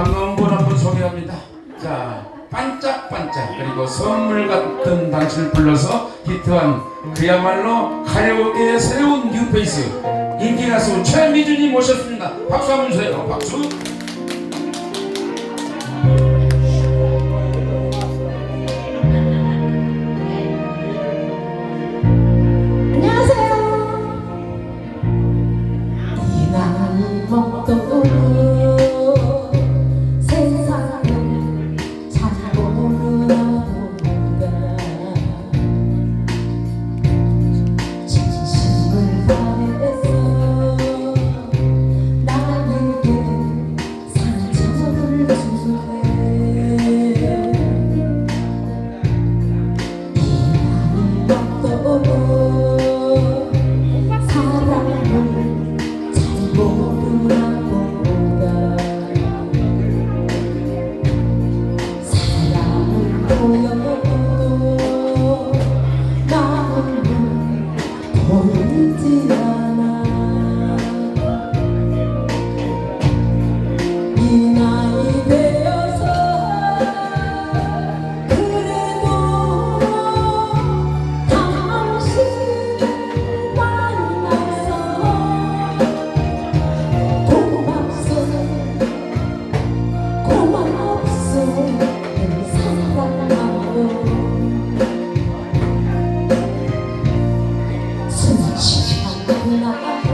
반가운 한분 소개합니다. 자, 반짝반짝 그리고 선물 같은 당신을 불러서 히트한 그야말로 가요계의 새로운 뉴페이스 인기 가수 최미준이 모셨습니다. 박수 한번 주세요. 박수.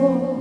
Oh.